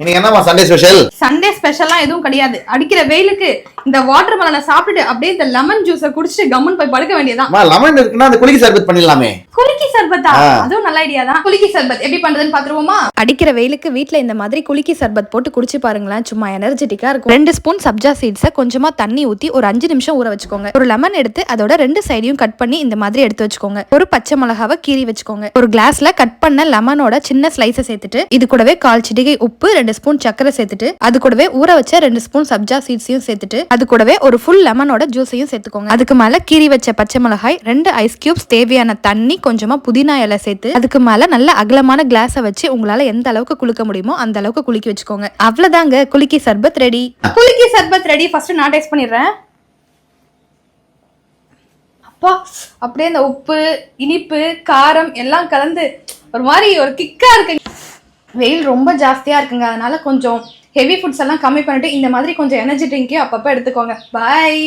இன்னைக்கு என்னமா Sunday special Sunday ஸ்பெஷல்லாம் எதுவும் கிடையாது. அடிக்கிற வெயிலுக்கு இந்த வாட்டர் மெலனை சாப்பிட்டுட்டு அப்படியே இந்த லெமன் ஜூஸை குடிச்சிட்டு கம்மன் போய் படுக்க வேண்டியதான் லெமன் இருக்குன்னா அந்த குளிக்கு சர்பத் பண்ணிடலாமே. குலுக்கி சர்பத்தா. அதுவும் நல்ல ஐடியா தான். குலுக்கி சர்பத். எப்படி பண்றதுன்னு பாத்துருவோமா அடிக்கிற வெயிலுக்கு வீட்ல இந்த மாதிரி குலுக்கி சர்பத் போட்டு குடிச்சு பாருங்களேன். சும்மா எனர்ஜெட்டிக்கா இருக்கும். ரெண்டு ஸ்பூன் சப்ஜா சீட்ஸை கொஞ்சமா தண்ணி ஊத்தி ஒரு அஞ்சு நிமிஷம் ஊற வச்சுக்கோங்க. ஒரு லெமன் எடுத்து அதோட ரெண்டு சைடையும் கட் பண்ணி இந்த மாதிரி எடுத்து வச்சுக்கோங்க. ஒரு பச்சை மிளகாவை கீறி வச்சுக்கோங்க. ஒரு கிளாஸ்ல கட் பண்ண லெமனோட சின்ன ஸ்லைஸை சேர்த்துட்டு இது கூடவே கால் சிட்டிகை உப்பு ரெண்டு ஸ்பூன் சக்கரை சேர்த்துட்டு அது கூடவே ஊற வச்ச ரெண்டு ஸ்பூன் சப்ஜா சீட்ஸையும் சேர்த்துட்டு அது கூடவே ஒரு ஃபுல் லெமனோட ஜூஸையும் சேர்த்துக்கோங்க. அதுக்கு மேல கீறி வச்ச பச்சை மிளகாய் ரெண்டு ஐஸ் கியூப்ஸ் தேவையான தண்ணி கொஞ்சமா புதினா இலை சேர்த்து அதுக்கு மேலே நல்ல அகலமான கிளாஸை வச்சு உங்களால எந்த அளவுக்கு குளிக்க முடியுமோ அந்த அளவுக்கு குளிக்க வச்சுக்கோங்க. அவ்வளவுதாங்க. Kulukki sarbath ready kulukki sarbath ready first நான் டேஸ்ட் பண்ணிடுறேன். அப்பா அப்படியே இந்த உப்பு இனிப்பு காரம் எல்லாம் கலந்து ஒரு மாதிரி ஒரு கிக்கா இருக்கு. வெயில் ரொம்ப ஜாஸ்தியா இருக்குங்க. அதனால கொஞ்சம் ஹெவி ஃபுட்ஸ் எல்லாம் கம்மி பண்ணிட்டு இந்த மாதிரி கொஞ்சம் எனர்ஜி ட்ரிங்கையும் அப்பப்போ எடுத்துக்கோங்க. பாய்